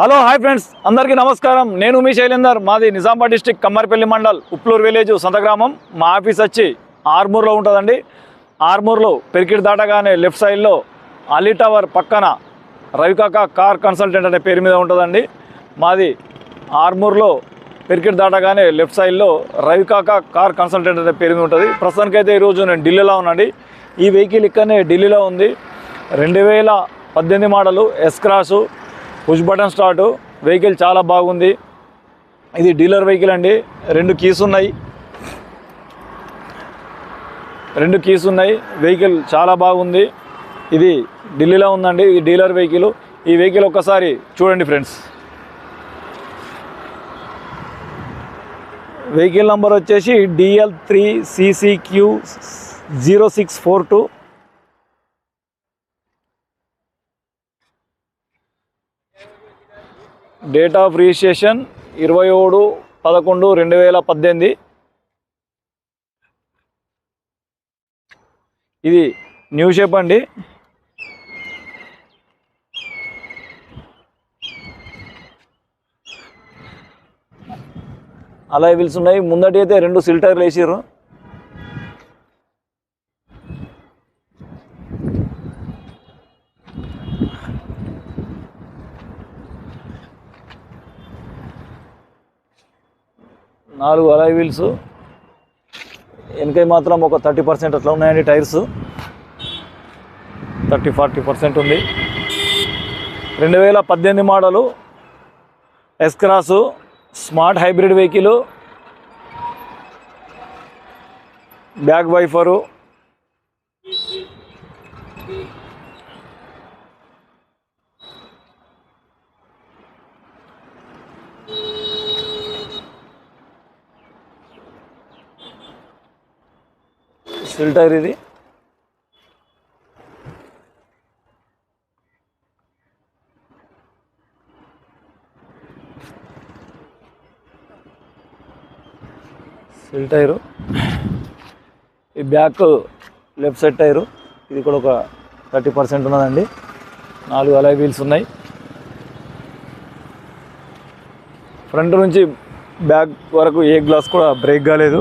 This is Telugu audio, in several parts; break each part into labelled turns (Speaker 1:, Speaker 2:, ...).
Speaker 1: Hello hi friends. అందరికీ నమస్కారం. నేను మీ శైలేందర్. మాది నిజామాబాద్ డిస్టిక్ కమ్మర్పల్లి మండల్ ఉప్లూరు విలేజ్ సొంత గ్రామం. మా ఆఫీస్ వచ్చి ఆర్మూర్లో ఉంటుందండి. ఆర్మూర్లో పెరికిట్ దాటగానే లెఫ్ట్ సైడ్లో అలీ టవర్ పక్కన రవికాక కార్ కన్సల్టెంట్ అనే పేరు మీద ఉంటుందండి. మాది ఆర్మూర్లో పెరికిట్ దాటగానే లెఫ్ట్ సైడ్లో రవికాక కార్ కన్సల్టెంట్ అనే పేరు మీద ఉంటుంది. ప్రస్తుతానికైతే ఈరోజు నేను ఢిల్లీలో ఉన్నాండి. ఈ వెహికల్ ఇక్కడనే ఢిల్లీలో ఉంది. రెండు వేల పద్దెనిమిది model S cross push button start. Vehicle చాలా బాగుంది. ఇది డీలర్ వెహికల్ అండి. రెండు కీస్ ఉన్నాయి. రెండు కీస్ ఉన్నాయి. వెహికల్ చాలా బాగుంది. ఇది ఢిల్లీలో ఉందండి. ఇది డీలర్ వెహికల్ ఈ వెహికల్ ఒక్కసారి చూడండి ఫ్రెండ్స్ వెహికల్ నంబర్ వచ్చేసి DL three CCQ zero six four two date of registration ఇరవై ఏడు పదకొండు రెండు వేల పద్దెనిమిది. ఇది న్యూ షేప్ అండి. అలా వీల్స్ ఉన్నాయి. ముందటి అయితే రెండు సిల్టర్లు వేసారు నాలుగు అలాయ్ వీల్స్ వెనకై మాత్రం ఒక థర్టీ పర్సెంట్ అట్లా ఉన్నాయండి టైర్స్. థర్టీ ఫార్టీ పర్సెంట్ ఉంది. రెండు వేల పద్దెనిమిది model S cross smart hybrid vehicle back wiper సిల్ టైర్ ఇది. సిల్ టైరు. ఈ బ్యాక్ లెఫ్ట్ సైడ్ టైరు. ఇది కూడా ఒక థర్టీ పర్సెంట్ ఉన్నదండి. నాలుగు అలాయ్ వీల్స్ ఉన్నాయి. ఫ్రంట్ నుంచి బ్యాక్ వరకు ఏ గ్లాస్ కూడా బ్రేక్ కాలేదు.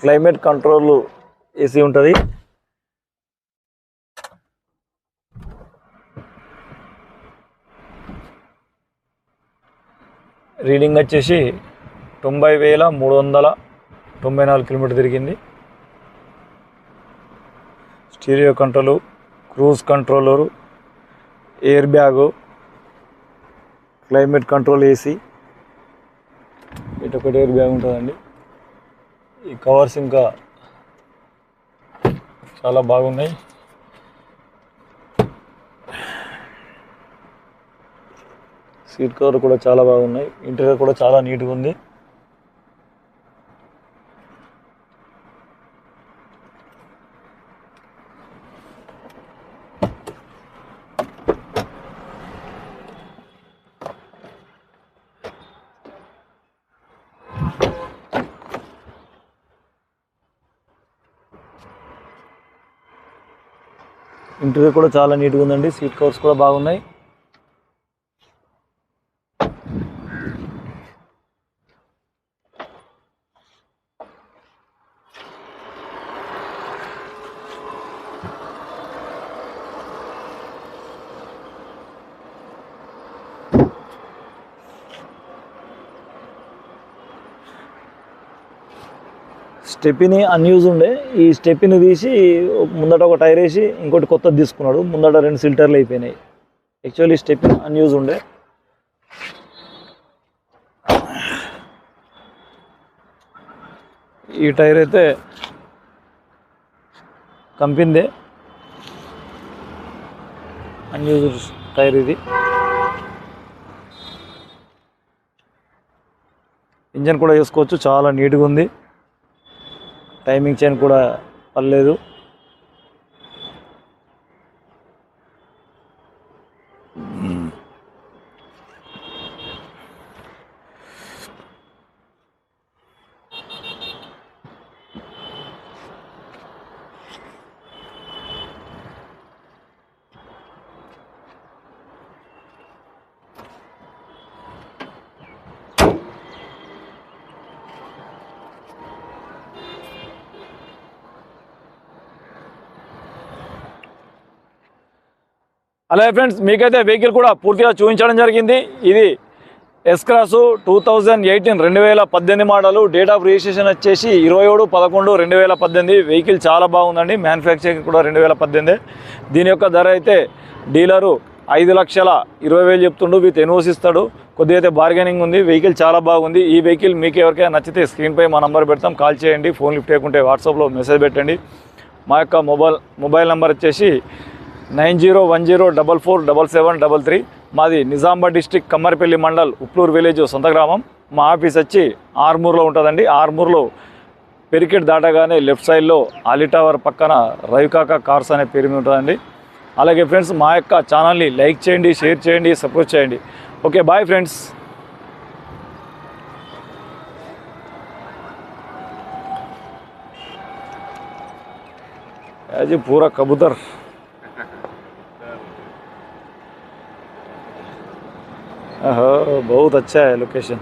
Speaker 1: క్లైమేట్ కంట్రోల్ ఏసీ ఉంటుంది. రీడింగ్ వచ్చేసి తొంభై వేల మూడు వందల తొంభై నాలుగు కిలోమీటర్ తిరిగింది. Stereo control cruise controller air bag climate control AC. ఇటు ఒకటి ఎయిర్ బ్యాగ్ ఉంటుందండి. ఈ కవర్స్ ఇంకా చాలా బాగున్నాయి. సీట్ కవర్ కూడా చాలా బాగున్నాయి. ఇంటీరియర్ కూడా చాలా నీట్గా ఉంది. ఇంటీరియర్ కూడా చాలా నీట్గా ఉందండి. సీట్ కవర్స్ కూడా బాగున్నాయి. స్టెప్ని అన్యూజ్ ఉండే. ఈ స్టెప్ని తీసి ముందట ఒక టైర్ వేసి ఇంకోటి కొత్తది తీసుకున్నాడు. ముందట రెండు సిల్టర్లు అయిపోయినాయి. యాక్చువల్లీ స్టెప్ని అన్యూజ్ ఉండే. ఈ టైర్ అయితే కంపిందే. అన్యూజ్ టైర్ ఇది. ఇంజన్ కూడా వేసుకోవచ్చు. చాలా నీట్గా ఉంది. టైమింగ్ చైన్ కూడా పర్లేదు. అలాగే ఫ్రెండ్స్ మీకైతే వెహికల్ కూడా పూర్తిగా చూపించడం జరిగింది. ఇది ఎస్క్రాసు టూ థౌజండ్ ఎయిటీన్ రెండు వేల పద్దెనిమిది మోడలు డేట్ ఆఫ్ రిజిస్ట్రేషన్ వచ్చేసి ఇరవై ఏడు పదకొండు రెండు వేల పద్దెనిమిది. వెహికల్ చాలా బాగుందండి. మ్యానుఫ్యాక్చరింగ్ కూడా రెండు వేల పద్దెనిమిది. దీని యొక్క ధర అయితే డీలరు ఐదు లక్షల ఇరవై వేలు చెప్తుండు విత్ ఎన్ఓసి ఇస్తాడు. కొద్దిగా అయితే బార్గెనింగ్ ఉంది. వెహికల్ చాలా బాగుంది. ఈ వెహికల్ మీకు ఎవరికైనా నచ్చితే స్క్రీన్పై మా నంబర్ పెడతాం. కాల్ చేయండి ఫోన్ లిఫ్ట్ చేయకుంటే వాట్సాప్లో మెసేజ్ పెట్టండి. మా యొక్క మొబైల్ మొబైల్ నెంబర్ వచ్చేసి nine zero one zero double four double seven double three మాది నిజామాబాద్ డిస్టిక్ కమ్మరిపల్లి మండల్ ఉప్లూరు విలేజ్ సొంత గ్రామం మా ఆఫీస్ వచ్చి ఆర్మూర్లో ఉంటుందండి ఆర్మూర్లో పెరికెట్ దాటగానే లెఫ్ట్ సైడ్లో ఆలి టవర్ పక్కన రవికాక కార్స్ అనే పేరు మీద ఉంటుందండి అలాగే ఫ్రెండ్స్ మా యొక్క ఛానల్ని లైక్ చేయండి షేర్ చేయండి సపోర్ట్ చేయండి ఓకే బాయ్ ఫ్రెండ్స్ जी पूरा कबूतर बहुत अच्छा है लोकेशन